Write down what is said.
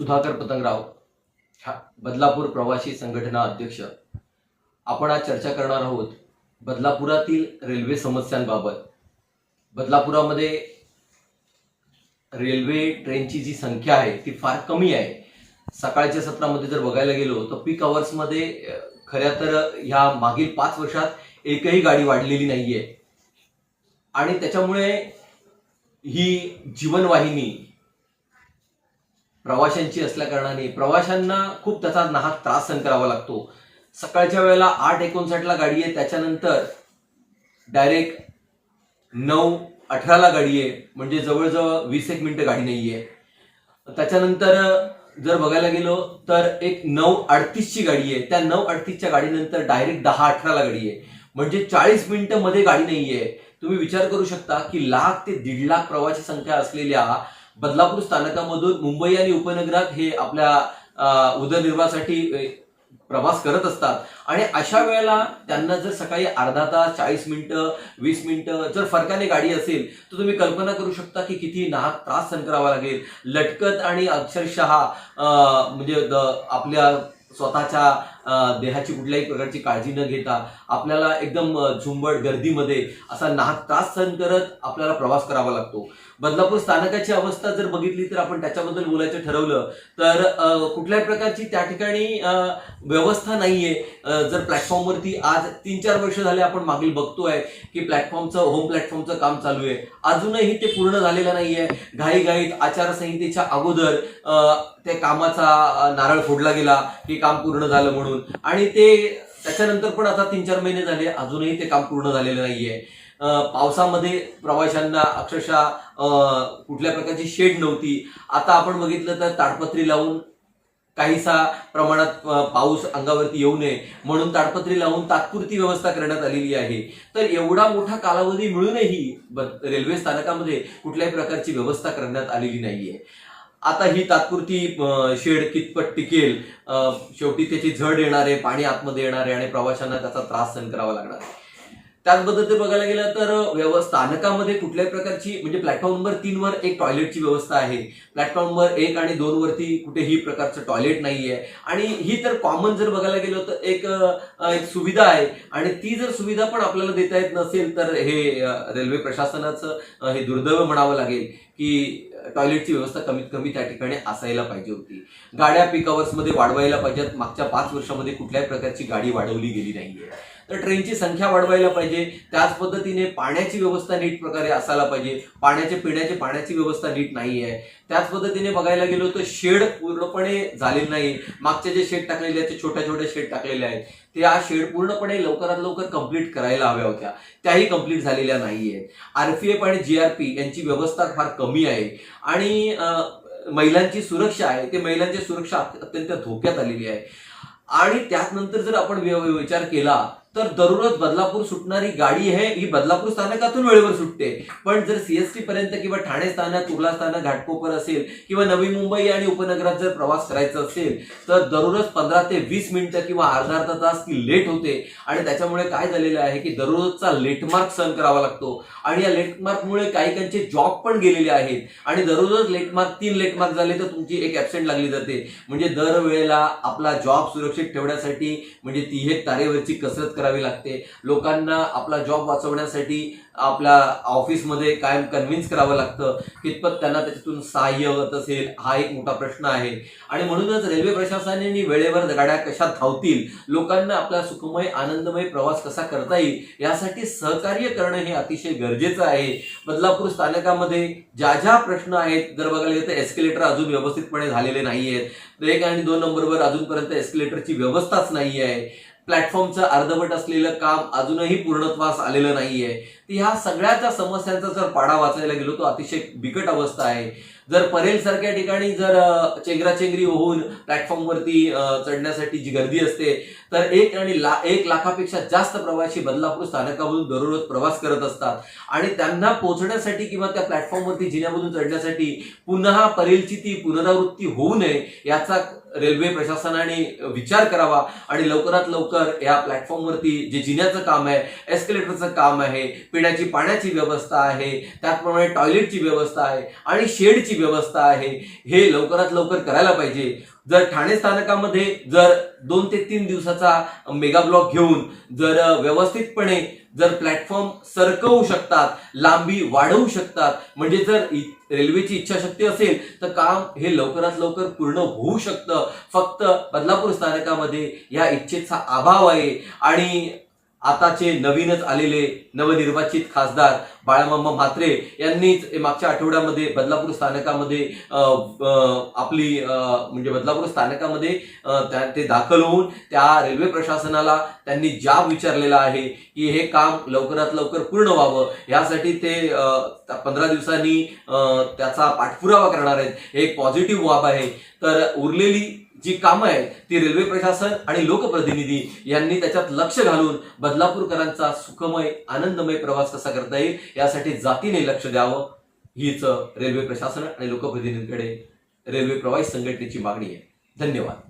सुधाकर पतंगराव ह्या बदलापूर प्रवासी संघटना अध्यक्ष. आपण आज चर्चा करणार आहोत बदलापुरातील रेल्वे समस्यांबाबत. बदलापुरामध्ये रेल्वे ट्रेनची जी संख्या आहे ती फार कमी आहे. सकाळच्या सत्रामध्ये जर बघायला गेलो तर पीक आवर्समध्ये खऱ्या तर ह्या मागील पाच वर्षात एकही गाडी वाढलेली नाहीये. आणि त्याच्यामुळे ही जीवनवाहिनी प्रवाशांची असल्या कारणाने प्रवाशांना खूप त्याचा नाहक त्रास सहन करावा लागतो. सकाळच्या वेळेला आठ एकोणसाठला गाडी आहे त्याच्यानंतर डायरेक्ट नऊ अठराला गाडी आहे म्हणजे जवळजवळ वीस एक मिनिटं गाडी नाही आहे. त्याच्यानंतर जर बघायला गेलो तर एक नऊ अडतीसची गाडी आहे. त्या नऊ अडतीसच्या गाडीनंतर डायरेक्ट दहा अठराला गाडी आहे. म्हणजे चाळीस मिनिटं मध्ये गाडी नाही आहे. तुम्ही विचार करू शकता की लाख ते दीड लाख प्रवासी संख्या असलेल्या बदलापूर स्थानकामधून मुंबई आणि उपनगरात हे आपल्या उदरनिर्वाहासाठी प्रवास करत असतात. आणि अशा वेळेला त्यांना जर सकाळी अर्धा तास चाळीस मिनिटं वीस मिनिटं जर फरकाने गाडी असेल तर तुम्ही कल्पना करू शकता की किती नाहक त्रास सहन करावा लागेल. लटकत आणि अक्षरशः म्हणजे द- आपल्या स्वतःच्या देहाची कुठल्याही प्रकारची काळजी न घेता आपल्याला एकदम झुंबड गर्दीमध्ये असा नाहक त्रास सहन करत आपल्याला प्रवास करावा लागतो. बदलापूर स्थानकाची अवस्था जर बघितली तर आपण त्याच्याबद्दल बोलायचं ठरवलं तर कुठल्याही प्रकारची त्या ठिकाणी व्यवस्था नाहीये. जर प्लॅटफॉर्मवरती आज तीन चार वर्ष झाले आपण मागील बघतोय की प्लॅटफॉर्मचं होम प्लॅटफॉर्मचं काम चालू आहे. अजूनही ते पूर्ण झालेलं नाहीये. घाईघाईत आचारसंहितेच्या अगोदर त्या कामाचा नारळ फोडला गेला की काम पूर्ण झालं म्हणून. आणि ते त्याच्यानंतर पण आता तीन चार महिने झाले अजूनही ते काम पूर्ण झालेलं नाहीये. पावसामध्ये प्रवाशांना अक्षरशः कुठल्या प्रकारची शेड नव्हती. आता आपण बघितलं तर ताडपत्री लावून काहीसा प्रमाणात पाऊस अंगावरती येऊ नये म्हणून ताडपत्री लावून तात्पुरती व्यवस्था करण्यात आलेली आहे. तर एवढा मोठा कालावधी मिळूनही रेल्वे स्थानकामध्ये कुठल्याही प्रकारची व्यवस्था करण्यात आलेली नाहीये. आता ही तात्पुरती शेड कितपत टिकेल शेवटी त्याची झड येणार आहे पाणी आतमध्ये येणार आहे आणि प्रवाशांना त्याचा त्रास सहन करावा लागणार. आहे त्याच पद्धतीने बघायला गेलं तर व्यव- स्थानकामध्ये कुठल्याही प्रकारची म्हणजे प्लॅटफॉर्म नंबर तीन वर एक टॉयलेटची व्यवस्था आहे. प्लॅटफॉर्म नंबर एक आणि दोन वरती कुठेही प्रकारचं टॉयलेट नाही आहे आणि ही तर कॉमन जर बघायला गेलो तर एक एक सुविधा आहे. आणि ती जर सुविधा पण आपल्याला देता येत नसेल तर हे रेल्वे प्रशासनाचं हे दुर्दैव म्हणावं लागेल की टॉयलेटची व्यवस्था कमीत कमी त्या ठिकाणी असायला पाहिजे होती. गाड्या पिकमध्ये वाढवायला पाहिजेत. मागच्या पाच वर्षामध्ये कुठल्याही प्रकारची गाडी वाढवली गेली नाहीये. तर ट्रेनची संख्या वाढवायला पाहिजे. त्याच पद्धतीने पाण्याची व्यवस्था नीट प्रकारे असायला पाहिजे. पाण्याचे पिण्याची पाण्याची व्यवस्था नीट नाही आहे त्याच पद्धतीने बघायला गेलो तर शेड पूर्णपणे झालेले नाही मागचे जे शेड टाकलेले आहेत ते छोट्या छोट्या शेड टाकलेले आहेत. त्या शेड पूर्णपणे लवकरात लवकर कंप्लीट करायला हव्या होत्या. त्याही कंप्लीट झालेल्या नाही आहेत आरपीएफ आणि जीआरपी यांची व्यवस्था फार कमी आहे. आणि महिलांची सुरक्षा आहे. ते महिलांची सुरक्षा अत्यंत धोक्यात आलेली आहे. आणि त्यानंतर जर आपण व्य- विचार केला तर दररोज बदलापूर सुटणारी गाडी आहे ही बदलापूर स्थानकातून वेळेवर सुटते. पण जर सीएसटी पर्यंत किंवा ठाणे स्थानक कुर्ला स्थानक घाटकोपर असेल किंवा नवी मुंबई आणि उपनगरात जर प्रवास करायचा असेल तर दररोज पंधरा ते वीस मिनिटं किंवा अर्धा अर्धा तास ती लेट होते. आणि त्याच्यामुळे काय झालेलं आहे की दररोजचा लेटमार्क सहन करावा लागतो. आणि या लेटमार्कमुळे काही काहींचे जॉब पण गेलेले आहेत. आणि दररोज लेटमार्क तीन लेटमार्क झाले तर तुमची एक ऍबसेंट लागली जाते. म्हणजे दरवेळेला आपला जॉब सुरक्षित ठेवण्यासाठी म्हणजे ती एक तारेवरची कसरत करावी लागते. लोकांना आपला जॉब वाचवण्यासाठी आपल्या ऑफिसमध्ये कायम कन्व्हिन्स करावं लागतं. कितपत त्यांना त्याच्यातून सहाय्य होत असेल हा एक मोठा प्रश्न आहे. आणि म्हणूनच रेल्वे प्रशासनाने वेळेवर गाड्या कशा धावतील लोकांना आपला सुखमय आनंदमय प्रवास कसा करता येईल यासाठी सहकार्य करणं हे अतिशय गरजेचं आहे. बदलापूर स्थानकामध्ये ज्या ज्या प्रश्न आहेत जर बघायला गेलं तर एस्केलेटर अजून व्यवस्थितपणे झालेले नाही आहेत एक आणि दोन नंबरवर अजूनपर्यंत एस्केलेटरची व्यवस्थाच नाही आहे प्लॅटफॉर्मचं अर्धवट असलेलं काम अजूनही पूर्णत्वास आलेलं नाहीये. तर ह्या सगळ्याच्या समस्यांचा जर पाडा वाचायला गेलो तो अतिशय बिकट अवस्था आहे. जर परेल सारख्या ठिकाणी जर चेंगराचेंगरी होऊन प्लॅटफॉर्मवरती चढण्यासाठी जी गर्दी असते तर एक आणि ला एक लाखापेक्षा जास्त प्रवासी बदलापूर स्थानकामधून दररोज प्रवास करत असतात. आणि त्यांना पोहोचण्यासाठी किंवा त्या प्लॅटफॉर्मवरती जिन्यामधून चढण्यासाठी पुन्हा परेलची ती पुनरावृत्ती होऊ नये याचा रेल्वे प्रशासनाने विचार करावा आणि लवकरात लवकर या प्लॅटफॉर्मवरती जे जिन्याचं काम आहे एस्केलेटरचं काम आहे पिण्याची पाण्याची व्यवस्था आहे त्याचप्रमाणे टॉयलेटची व्यवस्था आहे आणि शेडची व्यवस्था आहे हे लवकरात लवकर करायला पाहिजे. जर ठाणे स्थानकामध्ये जर दोन ते तीन दिवसाचा मेगा ब्लॉक घेऊन जर व्यवस्थितपणे जर प्लॅटफॉर्म सरकवू शकतात लांबी वाढवू शकतात म्हणजे जर रेल्वेची इच्छाशक्ती असेल तर काम हे लवकरात लवकर पूर्ण होऊ शकतं. फक्त बदलापूर स्थानकामध्ये या इच्छेचा अभाव आहे. आणि आताचे नवीनच आलेले नवनिर्वाचित खासदार बाळामामा म्हात्रे यांनीच मागच्या आठवड्यामध्ये बदलापूर स्थानकामध्ये आपली म्हणजे बदलापूर स्थानकामध्ये त्या- ते दाखल होऊन त्या रेल्वे प्रशासनाला त्यांनी जाब विचारलेला आहे की हे काम लवकरात लवकर पूर्ण व्हावं यासाठी ते पंधरा दिवसांनी त्याचा पाठपुरावा करणार आहेत. हे एक पॉझिटिव्ह बाब आहे. तर उरलेली जी कामं आहेत ती रेल्वे प्रशासन आणि लोकप्रतिनिधी यांनी त्याच्यात लक्ष घालून बदलापूरकरांचा सुखमय आनंदमय प्रवास कसा करता येईल यासाठी जातीने लक्ष द्यावं. हीच रेल्वे प्रशासन आणि लोकप्रतिनिधींकडे रेल्वे प्रवासी संघटनेची मागणी आहे. धन्यवाद.